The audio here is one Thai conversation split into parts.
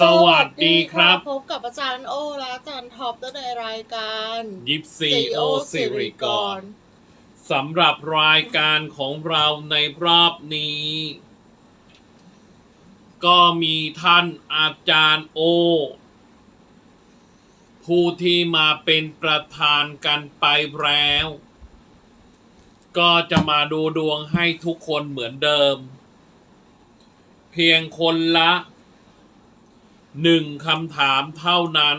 สวัสดีครับ พบกับอาจารย์โอและอาจารย์ท็อปในรายการยิปซีโอ CEO สิริกรรสำหรับรายการของเราในรอบนี้ ก็มีท่านอาจารย์โอ ผู้ที่มาเป็นประธานกันไปแล้ว ก็จะมาดูดวงให้ทุกคนเหมือนเดิม เพียงคนละ หนึ่งคำถามเท่านั้น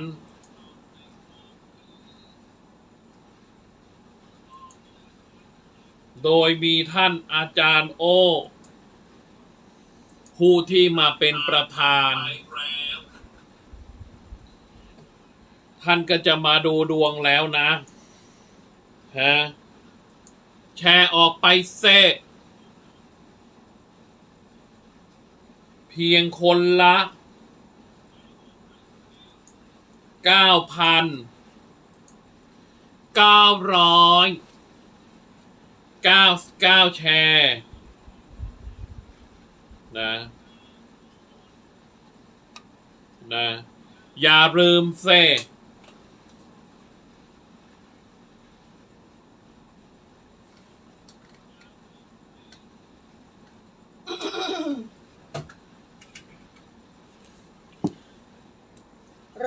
โดยมีท่านอาจารย์โอ ผู้ที่มาเป็นประธาน ท่านก็จะมาดูดวงแล้วนะฮะแชร์ออกไปเซเพียงคนละ เก้าพันเก้าร้อยเก้าเก้าแชร์นะนะอย่าลืมเซ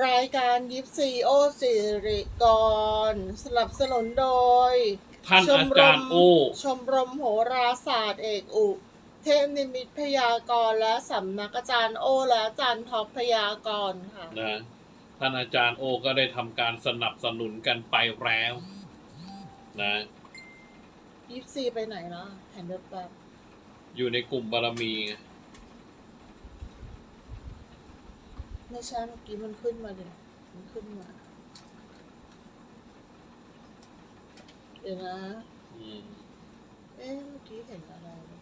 รายการยิปซีโอสิริกรสนับสนุนโดย ท่านอาจารย์โอ ชมรมโหราศาสตร์เอกอุ เทพนิมิตพยากรณ์และสำนักอาจารย์โอ และอาจารย์ท็อปพยากรณ์ค่ะ นะ ท่านอาจารย์โอก็ได้ทำการสนับสนุนกันไปแล้ว นะ ยิปซีไปไหนนะแผ่นเดบแบบอยู่ในกลุ่มบารมีไง ไม่ใช่เมื่อกี้มันขึ้นมาเลยมันขึ้นมา เดี๋ยวนะ อืมเอ๊ะเมื่อกี้เห็นอะไรแบบ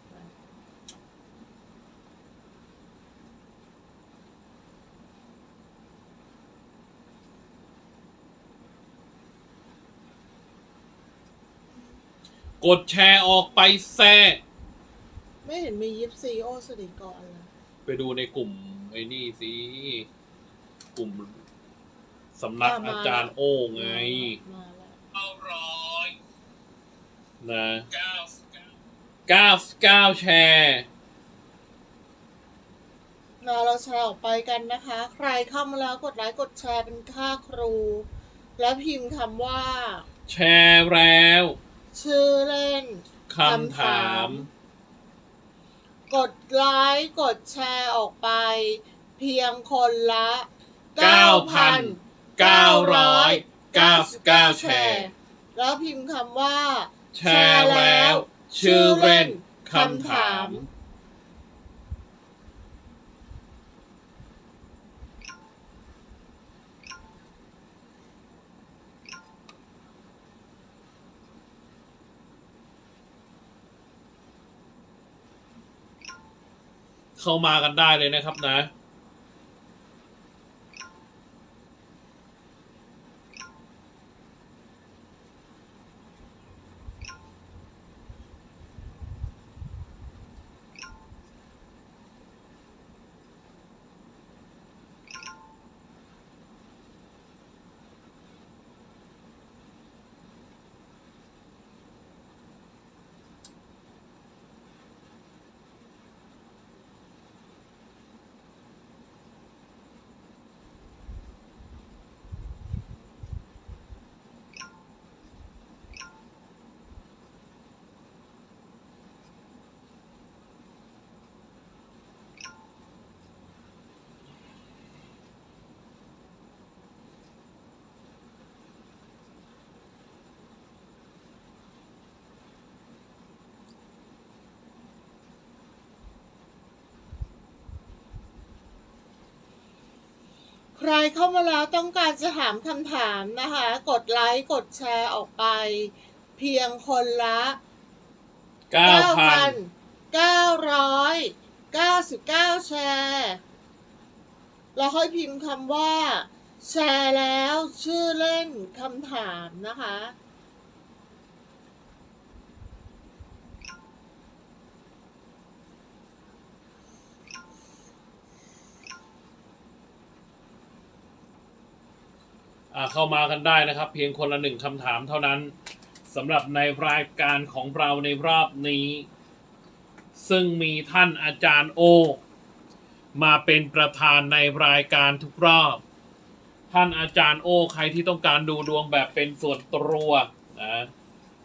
กดแชร์ออกไปแซ่ไม่เห็นมียิปซีโอสิริกรเลย ไปดูในกลุ่มไอ้นี่สิ กลุ่มสำนักอาจารย์โอไงมาแล้วเก้าร้อยนะเก้าเก้าเก้าแชร์มาเราแชร์ออกไปกันนะคะ ใครเข้ามาแล้วกดไลค์กดแชร์เป็นค่าครู และพิมพ์คำว่า แชร์แล้ว ชื่อเล่นคำถาม กดไลค์กดแชร์ออกไป เพียงคนละ 9,999 แชร์ แล้วพิมพ์คำว่า แชร์แล้ว ชื่อเล่นคำถาม เข้ามากันได้เลยนะครับนะ ใครเข้ามาแล้วต้องการจะถามคำถามนะคะ กดไลค์กดแชร์ออกไป เพียงคนละ9,000 999แชร์แล้วค่อยพิมพ์คำว่า แชร์แล้วชื่อเล่นคำถามนะคะ เข้ามากันได้นะครับ เพียงคนละหนึ่งคำถามเท่านั้นสำหรับในรายการของเราในรอบนี้ ซึ่งมีท่านอาจารย์โอ มาเป็นประธานในรายการทุกรอบ ท่านอาจารย์โอ ใครที่ต้องการดูดวงแบบเป็นส่วนตัวนะ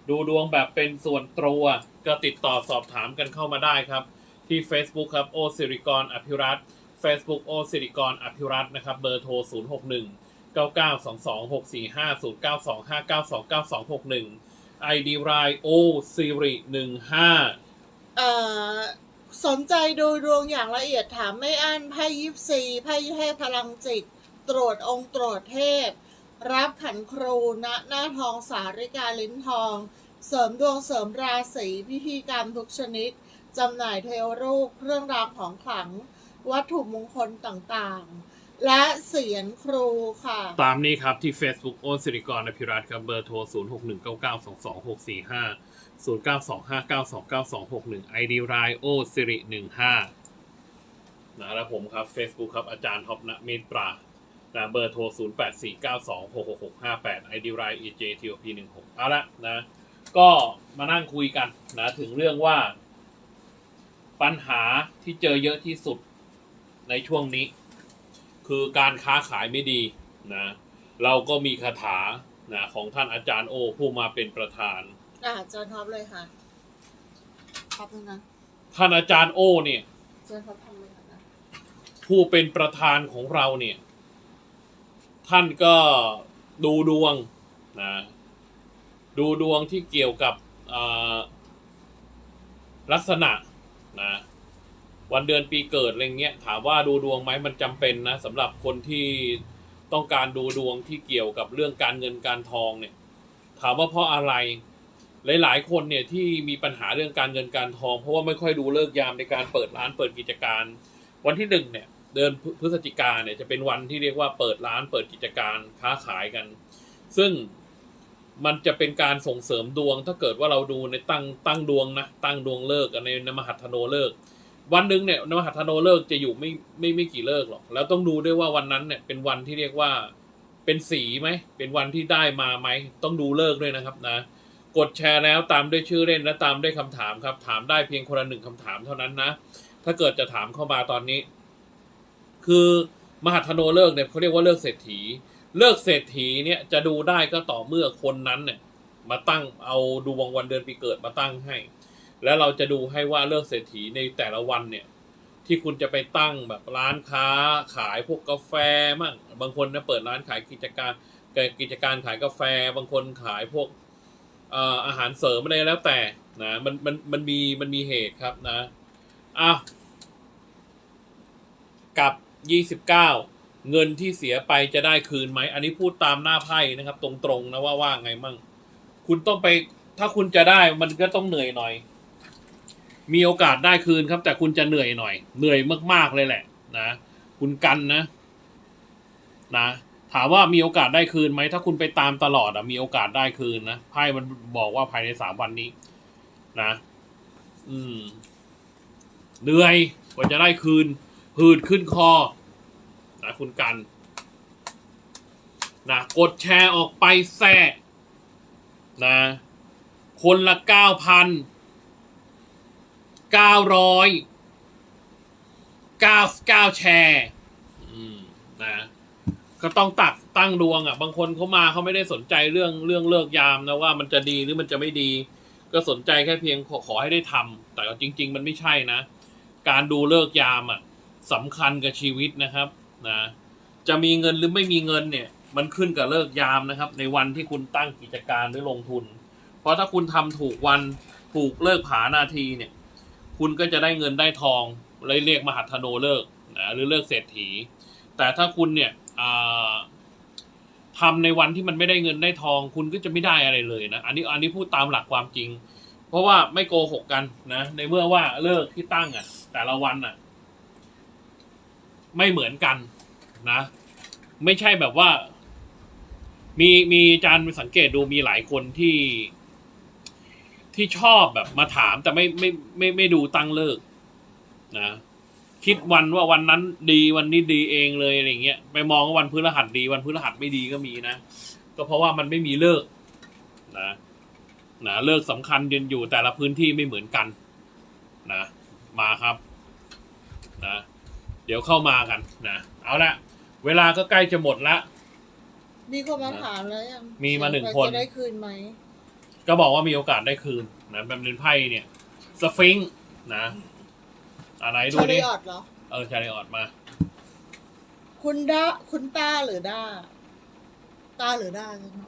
ดูดวงแบบเป็นส่วนตัวก็ติดต่อสอบถามกันเข้ามาได้ครับ ที่ Facebook ครับโอสิริกรอภิรัต Facebook โอสิริกรอภิรัตนะครับ เบอร์โทร 0 9 9 2 2 6 4 5 0 9 2 5 9 2 9 2 6 1 ID รายโอสิริ15เอ่อสนใจดูดวงอย่างละเอียดถามไม่อั้นไพ่ยิปซีไพ่เทพพลังจิต ตรวจองค์ตรวจเทพ รับขันครูณหน้าทองสาริกาลิ้นทอง เสริมดวงเสริมราศีพิธีกรรมทุกชนิด จำหน่ายเทวรูปเครื่องรางของขลัง วัตถุมงคลต่างๆ และเสียงครูค่ะ ตามนี้ครับที่ Facebook โอนสิริกรอภิรัตน์ครับเบอร์โทร 0 6 1 9 9 2 2 6 4 5 0 9 2 5 9 2 9 2 6 1 ID รายโอสิริ15นะแล้วผมครับ Facebook ครับอาจารย์ท็อปนะเมตปรานะเบอร์โทร 0 8 4 9 2 6 6 6 5 8 ID ราย EJTOP 16เอาละนะ ก็มานั่งคุยกันนะถึงเรื่องว่า ปัญหาที่เจอเยอะที่สุดในช่วงนี้ คือการค้าขายไม่ดีนะเราก็มีคาถานะของท่านอาจารย์โอผู้มาเป็นประธาน อ่าเจอท็อปเลยค่ะท็อปเลยนะท่านอาจารย์โอเนี่ยเจอท็อปทำเลยนะผู้เป็นประธานของเราเนี่ย ท่านก็ดูดวงนะดูดวงที่เกี่ยวกับอ่าลักษณะนะ วันเดือนปีเกิดอะไรเงี้ยถามว่าดูดวงไหมมันจำเป็นนะสำหรับคนที่ต้องการดูดวงที่เกี่ยวกับเรื่องการเงินการทองเนี่ย ถามว่าเพราะอะไรหลาย ๆ คนเนี่ยที่มีปัญหาเรื่องการเงินการทอง เพราะว่าไม่ค่อยดูเลิกยามในการเปิดร้านเปิดกิจการ วันที่หนึ่งเนี่ย เดือนพฤศจิกาเนี่ยจะเป็นวันที่เรียกว่าเปิดร้านเปิดกิจการค้าขายกัน ซึ่งมันจะเป็นการส่งเสริมดวง ถ้าเกิดว่าเราดูในตั้งตั้งดวงนะตั้งดวงเลิกในนมหัตถโนเลิก วันหนึ่งเนี่ยนมหัตถโนเลิกจะอยู่ไม่ไม่ไม่กี่เลิกหรอก แล้วต้องดูด้วยว่าวันนั้นเนี่ยเป็นวันที่เรียกว่าเป็นสีไหม เป็นวันที่ได้มาไหม ต้องดูเลิกด้วยนะครับนะ กดแชร์แล้วตามด้วยชื่อเล่นและตามด้วยคำถามครับ ถามได้เพียงคนละหนึ่งคำถามเท่านั้นนะ ถ้าเกิดจะถามเข้ามาตอนนี้ คือมหัทโนเลิกเนี่ยเขาเรียกว่าเลิกเศรษฐี เลิกเศรษฐีเนี่ยจะดูได้ก็ต่อเมื่อคนนั้นเนี่ยมาตั้งเอาดวงวันเดือนปีเกิดมาตั้งให้ แล้วเราจะดูให้ว่าเลิกเศรษฐีในแต่ละวันเนี่ย ที่คุณจะไปตั้งแบบร้านค้าขายพวกกาแฟมั่งบางคนเนี่ยเปิดร้านขายกิจการกิจการขายกาแฟ บางคนขายพวกอาหารเสริมอะไรแล้วแต่นะมันมันมันมีมันมีเหตุครับนะอะกับยี่สิบเก้าเงินที่เสียไปจะได้คืนไหม อันนี้พูดตามหน้าไพ่นะครับ ตรงๆนะว่าว่าไงมั่ง คุณต้องไปถ้าคุณจะได้มันก็ต้องเหนื่อยหน่อย มีโอกาสได้คืนครับ แต่คุณจะเหนื่อยหน่อย เหนื่อยมากๆเลยแหละ นะคุณกันนะ นะ ถามว่ามีโอกาสได้คืนไหมถ้าคุณไปตามตลอดอะมีโอกาสได้คืนนะไพ่มันบอกว่าภายในสามวันนี้ นะ อืมเหนื่อยกว่าจะได้คืน หืดขึ้นคอ นะคุณกันนะกดแชร์ออกไปแซ่นะ คนละเก้าพัน เก้าร้อยเก้าเก้าแชร์นะก็ต้องตักตั้งดวงอะ บางคนเขามาเขาไม่ได้สนใจเรื่องเรื่องเลิกยามนะว่ามันจะดีหรือมันจะไม่ดี ก็สนใจแค่เพียงขอขอให้ได้ทำแต่จริง ๆ มันไม่ใช่นะ การดูเลิกยามอะสำคัญกับชีวิตนะครับนะจะมีเงินหรือไม่มีเงินเนี่ย มันขึ้นกับเลิกยามนะครับ ในวันที่คุณตั้งกิจการหรือลงทุน เพราะถ้าคุณทำถูกวันถูกเลิกผานาทีเนี่ย คุณก็จะได้เงินได้ทองเลยเรียกมหัทโนเลิกนะหรือเลิกเศรษฐี แต่ถ้าคุณเนี่ยอ่าทำในวันที่มันไม่ได้เงินได้ทอง คุณก็จะไม่ได้อะไรเลยนะอันนี้อันนี้พูดตามหลักความจริง เพราะว่าไม่โกหกกันนะ ในเมื่อว่าเลิกที่ตั้งอะ แต่ละวันอะ ไม่เหมือนกันนะ ไม่ใช่แบบว่า มีมีอาจารย์สังเกตดูมีหลายคนที่ ที่ชอบแบบมาถามแต่ไม่ไม่ไม่ไม่ดูตั้งเลิกนะคิดวันว่าวันนั้นดีวันนี้ดีเองเลยอะไรเงี้ยไปมองว่าวันพฤหัสดีวันพฤหัสไม่ดีก็มีนะก็เพราะว่ามันไม่มีเลิกษ์นะนะเลิกษ์สำคัญยืนอยู่แต่ละพื้นที่ไม่เหมือนกันนะมาครับนะเดี๋ยวเข้ามากันนะเอาละเวลาก็ใกล้จะหมดละมีคนมาถามแล้วยังมีมาหนึ่งเสียคนจะได้คืนไหม ก็บอกว่ามีโอกาสได้คืนนะมันเป็นไพ่เนี่ยสฟิงค์นะอะไรดูชาดิ ริออดเหรอ เออชาริออดมา คุณด้าคุณต้าหรือด้าต้าหรือด้าใช่ไหม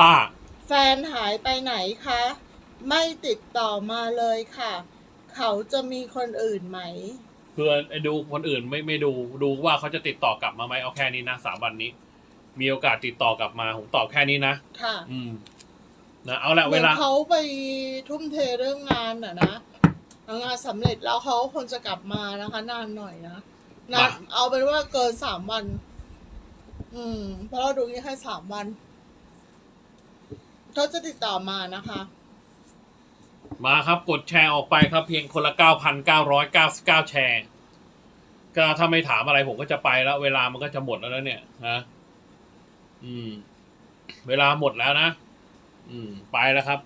ตา แฟนหายไปไหนคะ ไม่ติดต่อมาเลยค่ะ เขาจะมีคนอื่นไหม เพื่อไอ้ดูคนอื่นไม่ไม่ดูดูว่าเขาจะติดต่อกลับมาไหมเอาแค่นี้นะสามวันนี้ มีโอกาสติดต่อกลับมาผมตอบแค่นี้นะค่ะอืมนะเอาละเหเวมือนลา เขาไปทุ่มเทเรื่องงานอะนะงานสำเร็จแล้วเขาคงจะกลับมานะคะ นานหน่อยนะนะเอาเป็นว่าเกินสามวัน อืม เพราะเราดูนี่แค่สามวันเขาจะติดต่อมานะคะ มาครับกดแชร์ออกไปครับ เพียงคนละเก้าพันเก้าร้อยเก้าสิบเก้าแชร์ ก็ถ้าไม่ถามอะไรผมก็จะไปแล้ว เวลามันก็จะหมดแล้วนะเนี่ยนะ อืม เวลาหมดแล้วนะ อืม ไปแล้วครับ